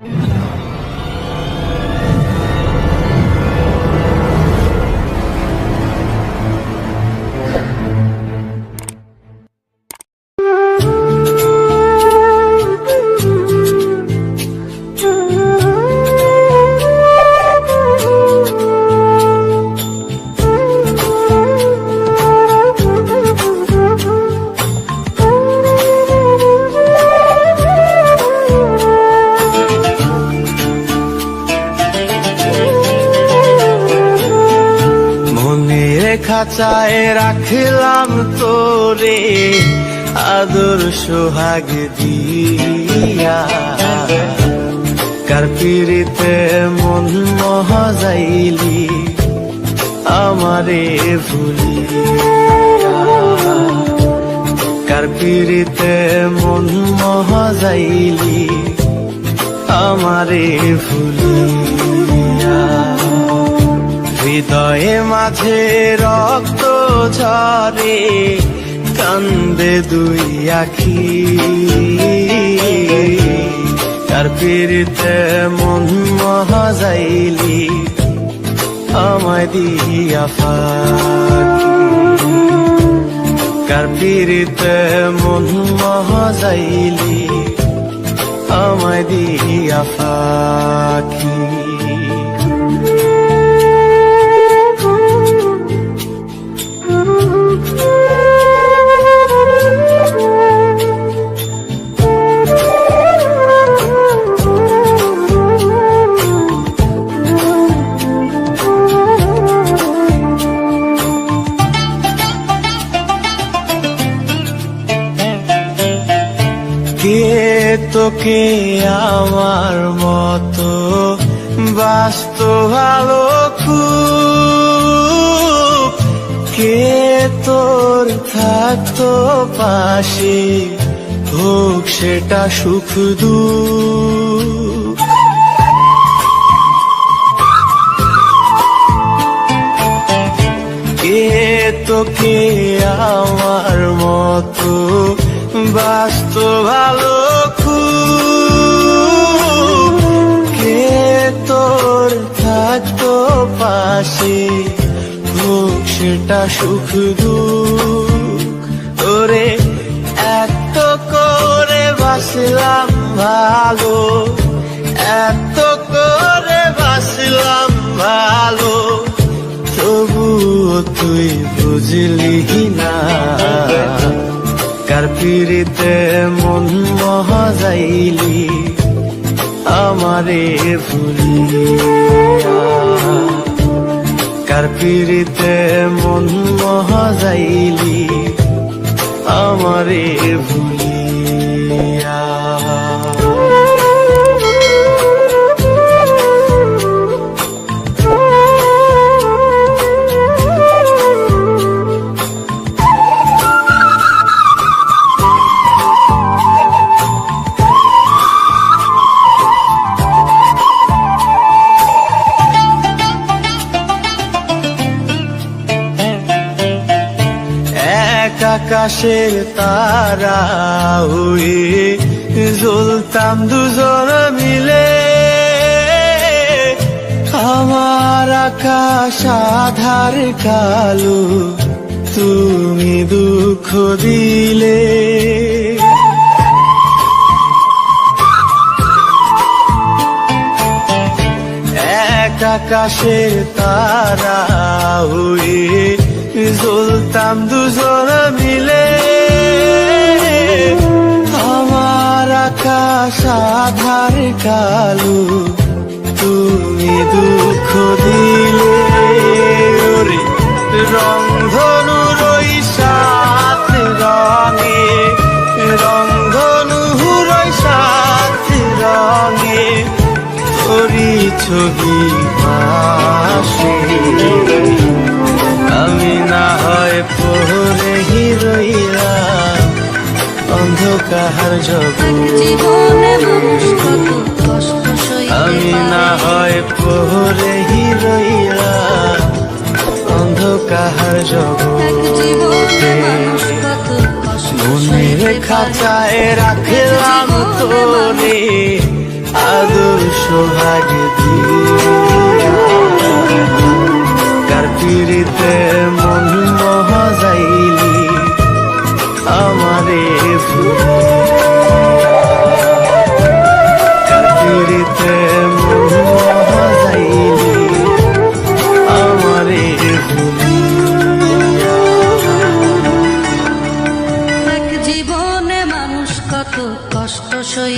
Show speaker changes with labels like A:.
A: মনের খাঁচায় রাখলাম তোরে, আদর সোহাগ দিয়া। কার পিড়িতে মন মহাজাইলি, আমারে ভুলিয়া। কার পিড়িতে মন মহাজাইলি, আমারে ভুলিয়া। হৃদয়ে মাঝে রক্ত ঝরে, কান্দে দুই আখি। তার পিড়িতে মন মহাজাইলি, আমায় দিয়া ফাঁকি। কার পিড়িতে মন মহাজাইলি, আমায় দিয়া ফাঁকি। তোকে আমার মতো বাস্ত ভালো খুব। কে তোর থাকতো পাশে হোক সেটা সুখ দুঃখ। কে তোকে আমার পাশে হোক সেটা সুখ দুঃখ তোরে এত করে বাসলাম ভালো, এত করে বাসলাম ভালো, তবুও তুই বুঝলি না। কার পিড়িতে মন মহাজাইলি, আমারে ভুলিয়া কার পিড়িতে মন মহাজাইলি আমারে ভুলিয়া আকাশের তারা হয়ে জ্বলতাম দুজন মিলে। আমার আকাশ আধার কালো, তুমি দুঃখ দিলে। এক আকাশের তারা হয়ে জ্বলতাম দুজন মিলে। আমার আকাশ, আধার, কালো, তুমি দুঃখ দিলে। রং ধনু রই সাত রঙে রং ধনু সাত রঙে। ছবি জগৎ
B: জীবনে
A: আমি না হয়
B: এক
A: জগৎ
B: জীবনে মানুষ কত কষ্ট
A: মনের খাঁচায় রাখলাম তোরে। আদর সোহাগ দিয়ে